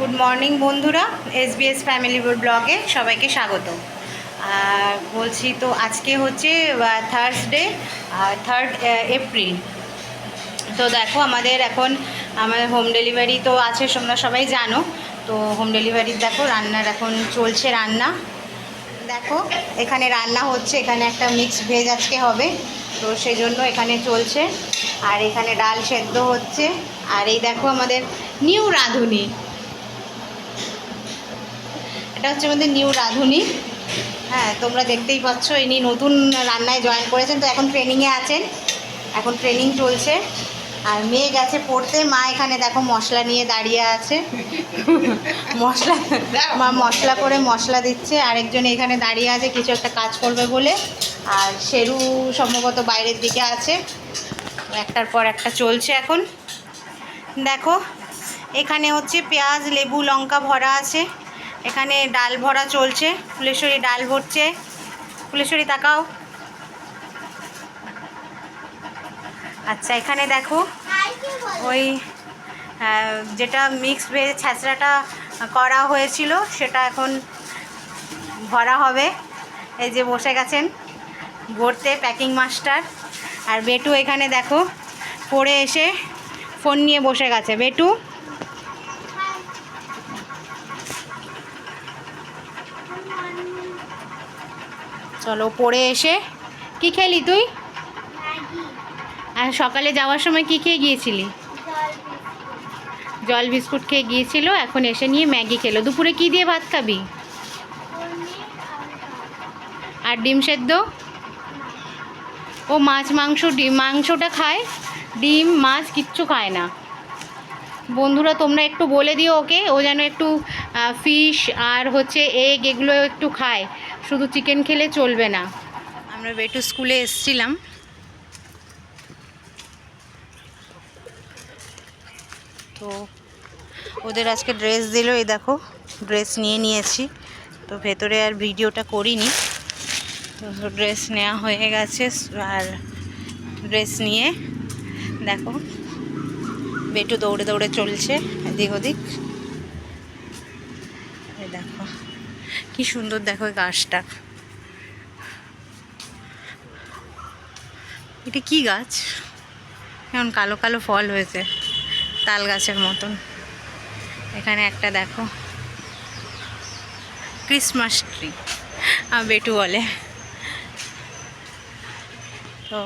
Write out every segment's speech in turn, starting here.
Good morning বন্ধুরা। S SBS family ব্লগে সবাইকে স্বাগত। বলছি তো, আজকে হচ্ছে থার্সডে থার্ড এপ্রিল তো দেখো, আমাদের এখন আমাদের হোম ডেলিভারি তো আছে, তোমরা সবাই জানো। তো হোম ডেলিভারির দেখো, রান্নার এখন চলছে রান্না। দেখো, এখানে রান্না হচ্ছে, এখানে একটা মিক্স ভেজ আজকে হবে। তো সেই জন্য এখানে চলছে। আর এখানে ডাল সেদ্ধ হচ্ছে। আর এই দেখো, আমাদের নিউ রাঁধুনি। এটা হচ্ছে আমাদের নিউ রাঁধুনি। হ্যাঁ তোমরা দেখতেই পাচ্ছ, ইনি নতুন রান্নায় জয়েন করেছেন, তো এখন ট্রেনিংয়ে আছেন। এখন ট্রেনিং চলছে। আর মেয়ে গেছে পড়তে, মা এখানে দেখো মশলা নিয়ে দাঁড়িয়ে আছে। মশলা, মা মশলা করে মশলা দিচ্ছে, আরেকজন এখানে দাঁড়িয়ে আছে, কিছু একটা কাজ করবে বলে। আর শেরু সম্ভবত বাইরের দিকে আছে। একটার পর একটা চলছে এখন। দেখো, এখানে হচ্ছে পেঁয়াজ, লেবু, লঙ্কা ভরা আছে। এখানে ডাল ভরা চলছে, ফুলেশ্বরী ডাল ভরছে। ফুলেশ্বরী, তাকাও। আচ্ছা এখানে দেখো, ওই যেটা মিক্স ভেজ ছ্যাঁচড়াটা করা হয়েছিল, সেটা এখন ভরা হবে। এই যে বসে গেছেন ভরতে প্যাকিং মাস্টার আর বেটু এখানে দেখো, পড়ে এসে ফোন নিয়ে বসে গেছে। বেটু? চলো পড়ে এসে কি খেলি তুই? আর সকালে যাওয়ার সময় কি খেয়ে গিয়েছিলি? জল বিস্কুট খেয়ে গিয়েছিল, এখন এসে নিয়ে ম্যাগি খেলো। দুপুরে কি দিয়ে ভাত খাবি? আর ডিম সেদ্ধ? ও মাছ, মাংস, ডিম, মাংসটা খায়? ডিম, মাছ কিচ্ছু খায় না। বন্ধুরা, তোমরা একটু বলে দিও ওকে। ও যেন একটু ফিশ আর হচ্ছে এগ এগুলো একটু খায়। শুধু চিকেন খেলে চলবে না। আমরা বেটু স্কুলে এসছিলাম। তো ওদের আজকে ড্রেস দিল, এই দেখো ড্রেস নিয়ে নিয়েছি। তো ভেতরে আর ভিডিওটা করিনি। তো ড্রেস নেওয়া হয়ে গেছে, আর ড্রেস নিয়ে দেখো। বেটু দৌড়ে দৌড়ে চলছে, এদিক ওদিক। দেখো, কি সুন্দর দেখো গাছটা। এটা কি গাছ? কেমন কালো কালো ফল হয়েছে, তাল গাছের মতন। এখানে একটা দেখো, ক্রিসমাস ট্রি বেটু বলে। তো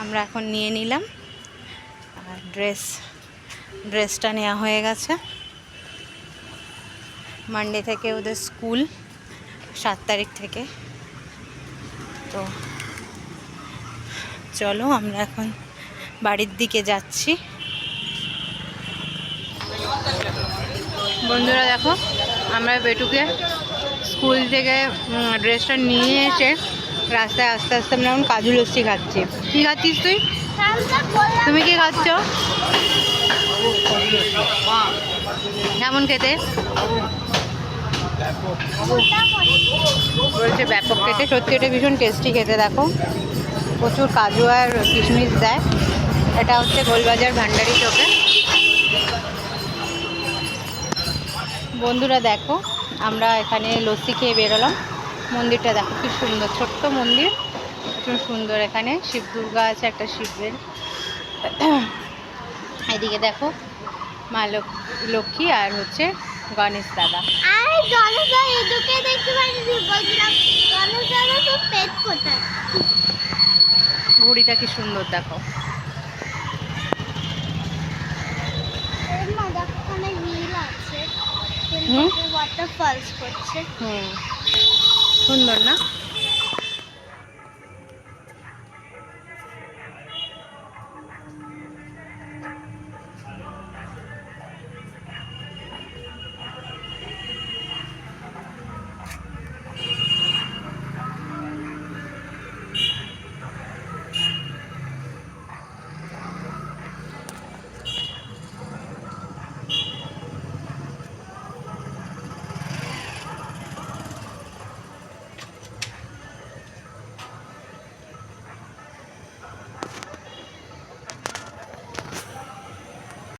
আমরা এখন নিয়ে নিলাম। ড্রেস, ড্রেসটা নেওয়া হয়ে গেছে। মানডে থেকে ওদের স্কুল, সাত তারিখ থেকে। তো চলো আমরা এখন বাড়ির দিকে যাচ্ছি। বন্ধুরা দেখো, আমরা বেটুকে স্কুল থেকে ড্রেসটা নিয়ে এসে রাস্তায় আস্তে আস্তে আমরা এখন কাজু লস্যি খাচ্ছি। কী খাচ্ছিস তুই? তুমি কি খাচ্ছ? কেমন খেতে? বলছে ব্যাপক খেতে। সত্যি, এটা ভীষণ টেস্টি খেতে, দেখো। প্রচুর কাজু আর কিশমিশ দেয়। এটা হচ্ছে গোলবাজার ভান্ডারি চোখে বন্ধুরা, দেখো, আমরা এখানে লস্যি খেয়ে বেরোলাম। মন্দিরটা দেখো, কি সুন্দর, ছোট্ট মন্দির। ভীষণ সুন্দর এখানে শিব দুর্গা আছে একটা শিবের। এদিকে দেখো মা লক্ষ- লক্ষ্মী আর হচ্ছে গণেশ দাদা। ঘড়িটা কি সুন্দর দেখো? হুম। সুন্দর না?